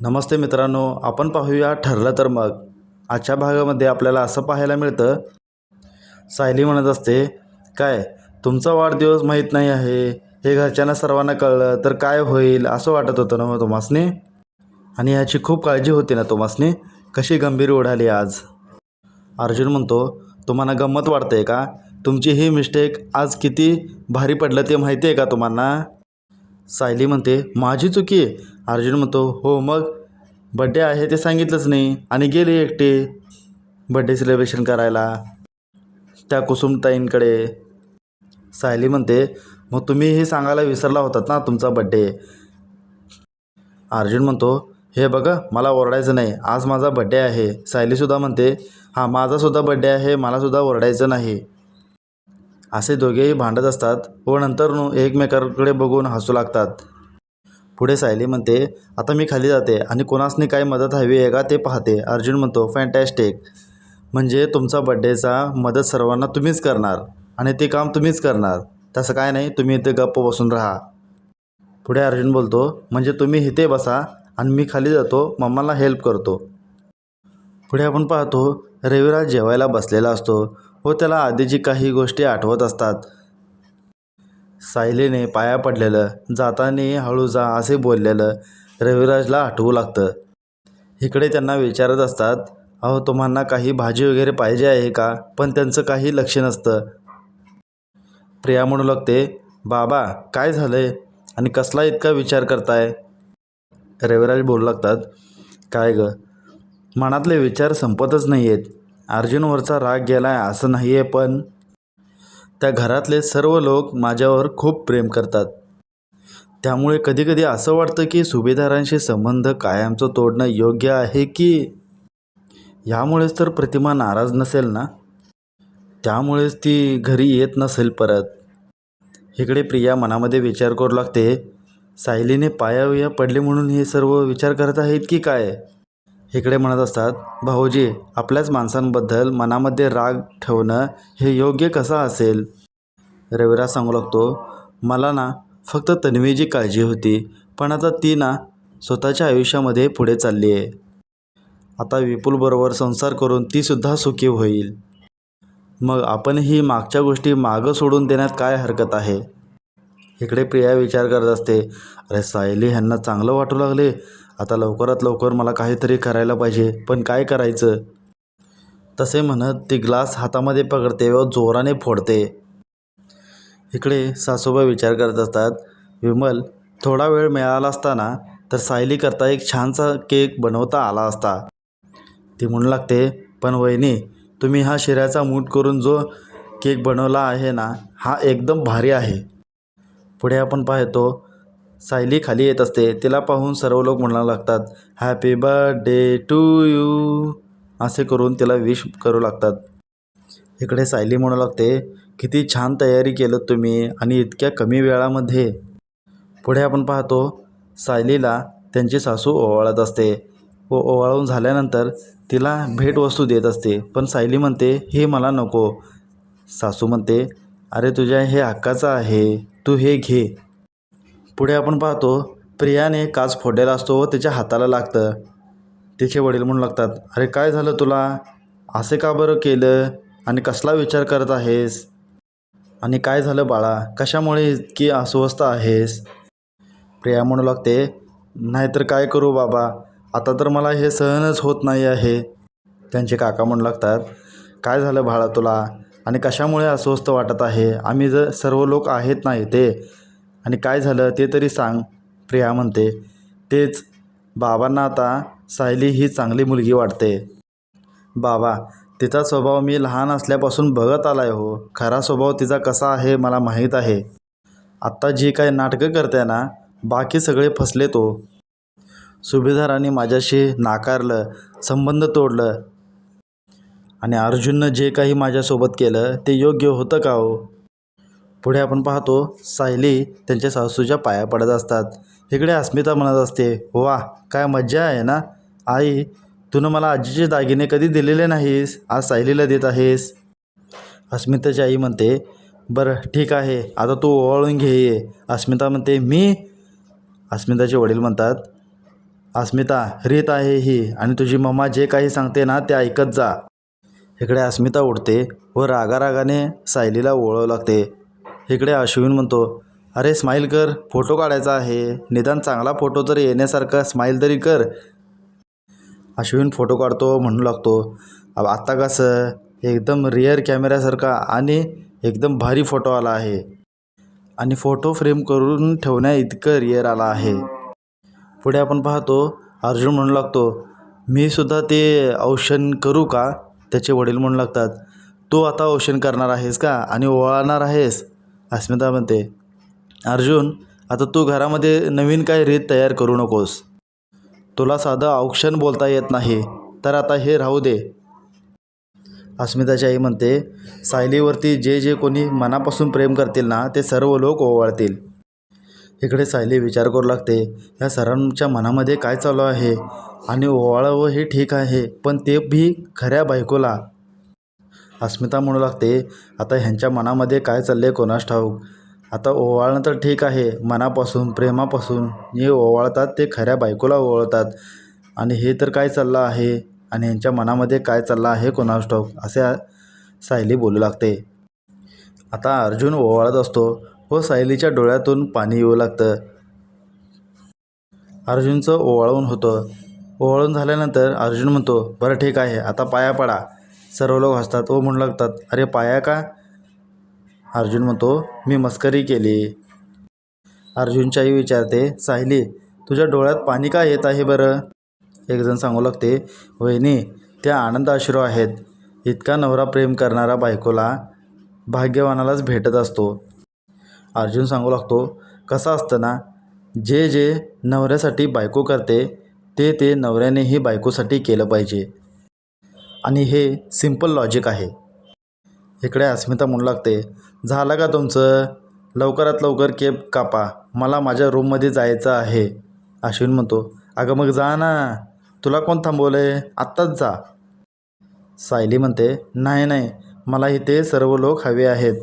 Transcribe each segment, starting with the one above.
नमस्ते मित्रांनो आपण पाहूया ठरलं तर मग. आजच्या भागामध्ये आपल्याला असं पाहायला मिळतं सायली म्हणत असते काय तुमचा वाढदिवस माहीत नाही आहे हे घरच्यांना सर्वांना कळलं तर काय होईल असं वाटत होतं ना मग आणि ह्याची खूप काळजी होती ना तोमासने कशी गंभीर उडाली आज? अर्जुन म्हणतो तुम्हाला गंमत वाटते का? तुमची ही मिस्टेक आज किती भारी पडलं ते माहिती आहे का तुम्हाला सायली म्हणते माझी चुकी आहे. अर्जुन म्हणतो हो मग? बड्डे आहे ते सांगितलंच नाही आणि गेले एकटे. बड्डे सेलिब्रेशन करायला. त्या कुसुमताईंकडे. सायली म्हणते मग तुम्ही हे सांगायला विसरला होतात ना तुमचा बड्डे अर्जुन म्हणतो हे बघा मला ओरडायचं नाही. आज माझा बड्डे आहे. सायलीसुद्धा म्हणते हां माझासुद्धा बड्डे आहे मलासुद्धा ओरडायचं नाही. असे दोघेही भांडत असतात व नंतर नु एकमेकांकडे बघून हसू लागतात. पुढे सायली म्हणते आता मी खाली जाते आणि कोणासनी काय मदत हवी आहे का ते पाहते अर्जुन म्हणतो फॅन्टॅस्टिक म्हणजे तुमचा बड्डेचा मदत सर्वांना तुम्हीच करणार आणि ते काम तुम्हीच करणार. तसं काय नाही तुम्ही इथे गप्प बसून राहा. पुढे अर्जुन बोलतो म्हणजे तुम्ही इथे बसा आणि मी खाली जातो मम्माला हेल्प करतो. पुढे आपण पाहतो रविराज जेवायला बसलेला असतो. व त्याला आधीची काही गोष्टी आठवत असतात. सायलीने पाया पडलेलं जाताने हळू जा असे बोललेलं रविराजला आठवू लागतं. इकडे त्यांना विचारत असतात अहो तुम्हाला काही भाजी वगैरे पाहिजे आहे का? पण त्यांचं काही लक्ष नसतं. प्रिया म्हणू लागते बाबा काय झालं आहे आणि कसला इतका विचार करताय? रविराज बोलू लागतात काय ग? मनातले विचार संपतच नाही आहेत अर्जुनवरचा राग गेला आहे असं नाही आहे पण त्या घरातले सर्व लोक माझ्यावर खूप प्रेम करतात. त्यामुळे कधीकधी असं वाटतं की सुभेदारांशी संबंध कायमचं तोडणं योग्य आहे की ह्यामुळेच तर प्रतिमा नाराज नसेल ना? त्यामुळेच ती घरी येत नसेल परत. इकडे प्रिया मनामध्ये विचार करू लागते सायलीने पायाविया पडले म्हणून हे सर्व विचार करत आहेत की काय? इकडे म्हणत असतात भाऊजी आपल्याच माणसांबद्दल मनामध्ये राग ठेवणं हे योग्य कसं असेल? रविराज सांगू लागतो मला ना फक्त तन्वीची काळजी होती पण आता ती ना स्वतःच्या आयुष्यामध्ये पुढे चालली आहे. आता विपुलबरोबर संसार करून तीसुद्धा सुखी होईल. मग आपण ही मागच्या गोष्टी मागं सोडून देण्यात काय हरकत आहे? इकडे प्रिया विचार करत असते अरे सायली ह्यांना चांगलं वाटू लागले. आता लवकरात लवकर मला काहीतरी करायला पाहिजे. पण काय करायचं? तसे म्हणत ती ग्लास हातामध्ये पकडते व जोराने फोडते. इकडे सासूबाई विचार करत असतात विमल थोडा वेळ मिळाला असताना तर सायली करता एक छानसा केक बनवता आला असता. ती म्हणू लागते पण वहिनी तुम्ही हा शिऱ्याचा मूठ करून जो केक बनवला आहे ना हा एकदम भारी आहे. पुढे आपण पाहतो सायली खाली येत असते. तिला पाहून सर्व लोक म्हणायला लागतात हॅपी बर्थडे टू यू असे करून तिला विश करू लागतात. इकडे सायली म्हणू लागते किती छान तयारी केलं तुम्ही आणि इतक्या कमी वेळामध्ये. पुढे आपण पाहतो सायलीला त्यांची सासू ओवाळत असते. व ओवाळून झाल्यानंतर तिला भेटवस्तू देत असते. पण सायली म्हणते हे मला नको. सासू म्हणते अरे तुझ्या हे हक्काचं आहे. तू हे घे. पुढे आपण पाहतो प्रियाने काच फोडलेला असतो व त्याच्या हाताला लागतं. तिचे वडील म्हणू लागतात अरे काय झालं तुला? असे का बरं केलं? आणि कसला विचार करत आहेस? आणि काय झालं बाळा? कशामुळे इतकी अस्वस्थ आहेस? प्रिया म्हणू लागते नाहीतर काय करू बाबा? आता तर मला हे सहनच होत नाही आहे. त्यांचे काका म्हणू लागतात काय झालं बाळा तुला? आणि कशामुळे अस्वस्थ वाटत आहे? आम्ही जर सर्व लोक आहेत ना इथे आणि काय झालं ते तरी सांग. प्रिया म्हणते तेच बाबांना आता सायली ही चांगली मुलगी वाटते. बाबा तिचा स्वभाव मी लहान असल्यापासून बघत आला आहे हो. खरा स्वभाव तिचा कसा आहे मला माहीत आहे. आत्ता जी काही नाटकं करते ना बाकी सगळे फसले तो. सुभेदारांनी माझ्याशी नाकारलं संबंध तोडलं. आणि अर्जुननं जे काही माझ्यासोबत केलं ते योग्य होतं का हो? पुढे आपण पाहतो सायली त्यांच्या सासूच्या पाया पडत असतात. इकडे अस्मिता म्हणत असते वा काय मज्जा आहे ना? आई तुनं मला आजीचे दागिने कधी दिलेले नाहीस? आज सायलीला देत आहेस. अस्मिताची आई म्हणते बरं ठीक आहे आता तू ओवाळून घे. ये अस्मिता म्हणते मी? अस्मिताचे वडील म्हणतात अस्मिता रीत आहे ही आणि तुझी मम्मा जे काही सांगते ना ते ऐकत जा. इकडे अस्मिता उठते व रागारागाने सायलीला ओळव लागते. इकडे अश्विन म्हणतो अरे स्माईल कर फोटो काढायचा आहे. निदान चांगला फोटो तर येण्यासारखा स्माईल तरी कर. अश्विन फोटो काढतो म्हणू लागतो अब आत्ता कसं? एकदम रिअर कॅमेऱ्यासारखा आणि एकदम भारी फोटो आला आहे. आणि फोटो फ्रेम करून ठेवण्या इतकं रिअर आला आहे. पुढे आपण पाहतो अर्जुन म्हणू लागतो मी सुद्धा ते औषण करू का? त्याचे वडील म्हणू लागतात तू आता औषण करणार आहेस का? आणि ओवाळणार आहेस? अस्मिता म्हणते अर्जुन आता तू घरामध्ये नवीन काय रीत तयार करू नकोस. तुला साधं औक्षण बोलता येत नाही तर आता हे राहू दे. अस्मिताची आई म्हणते सायलीवरती जे जे कोणी मनापासून प्रेम करतील ना ते सर्व लोक ओवाळतील. इकडे सायली विचार करू लागते या सरांच्या मनामध्ये काय चालू आहे? आणि ओवाळावं हे ठीक आहे पण ते भी खऱ्या बायकोला अस्मिता म्हणू लागते आता ह्यांच्या मनामध्ये काय चालले कोणास ठाऊक? आता ओवाळणं तर ठीक आहे मनापासून प्रेमापासून. जे ओवाळतात ते खऱ्या बायकोला ओवाळतात. आणि हे तर काय चाललं आहे? आणि ह्यांच्या मनामध्ये काय चाललं आहे कोणास ठाऊक? असे सायली बोलू लागते. आता अर्जुन ओवाळत असतो. व सायलीच्या डोळ्यातून पाणी येऊ लागतं. अर्जुनचं ओवाळून होतं. ओवाळून झाल्यानंतर अर्जुन म्हणतो बरं ठीक आहे. आता पाया पडा. सर्व लोक हसतात. व म्हणू लागतात अरे पाया का? अर्जुन म्हणतो मी मस्करी केली. अर्जुनची आई विचारते साहिली तुझ्या डोळ्यात पाणी का येत आहे बरं? एकजण सांगू लागते वहिनी त्या आनंद अश्रू आहेत. इतका नवरा प्रेम करणारा बायकोला भाग्यवानालाच भेटत असतो. अर्जुन सांगू लागतो कसं असतं ना जे जे नवऱ्यासाठी बायको करते ते ते नवऱ्यानेही बायकोसाठी केलं पाहिजे. आणि हे सिंपल लॉजिक आहे. इकडे अस्मिता म्हणू लागते झालं का तुमचं? लवकरात लवकर केप कापा. मला माझ्या रूममध्ये जायचं आहे. अश्विन म्हणतो अगं मग जा ना. तुला कोण थांबवलं आहे आत्ताच जा. सायली म्हणते नाही नाही. मला इथे सर्व लोक हवे आहेत.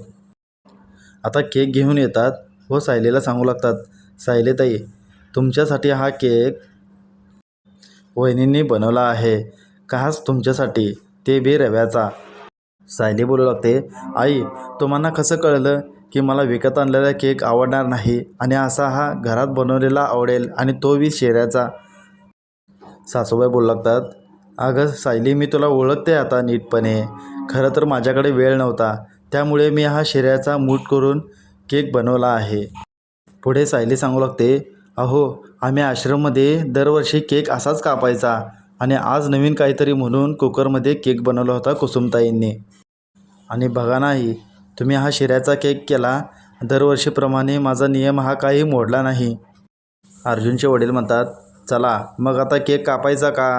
आता केक घेऊन येतात. व सायलीला सांगू लागतात सायलीताई तुमच्यासाठी हा केक वहिनींनी बनवला आहे. खास तुमच्यासाठी ते बी रव्याचा सायली बोलू लागते आई तुम्हाला कसं कळलं की मला विकत आणलेला केक आवडणार नाही आणि असा हा घरात बनवलेला आवडेल आणि तो बी शेऱ्याचा? सासूबाई बोलू लागतात अगं सायली मी तुला ओळखते आता नीटपणे. खरं तर माझ्याकडे वेळ नव्हता त्यामुळे मी हा शेऱ्याचा मूठ करून केक बनवला आहे. पुढे सायली सांगू लागते अहो आम्ही आश्रममध्ये दरवर्षी केक असाच कापायचा. आणि आज नवीन काहीतरी म्हणून कुकरमध्ये केक बनवला होता कुसुमताईंनी. आणि बघा नाही तुम्ही हा शिऱ्याचा केक केला दरवर्षीप्रमाणे माझा नियम हा काही मोडला नाही. अर्जुनचे वडील म्हणतात चला मग आता केक कापायचा का?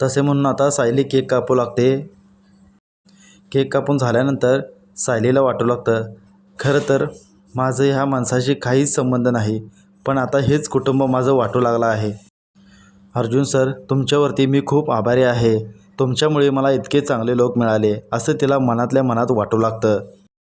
तसे म्हणून आता सायली केक कापू लागते. केक कापून झाल्यानंतर सायलीला वाटू लागतं खरं तर माझं ह्या माणसाशी काहीच संबंध नाही पण आता हेच कुटुंब माझं वाटू लागलं आहे. अर्जुन सर तुमच्यावरती मी खूप आभारी आहे. तुमच्यामुळे मला इतके चांगले लोक मिळाले असं तिला मनातल्या मनात वाटू लागतं.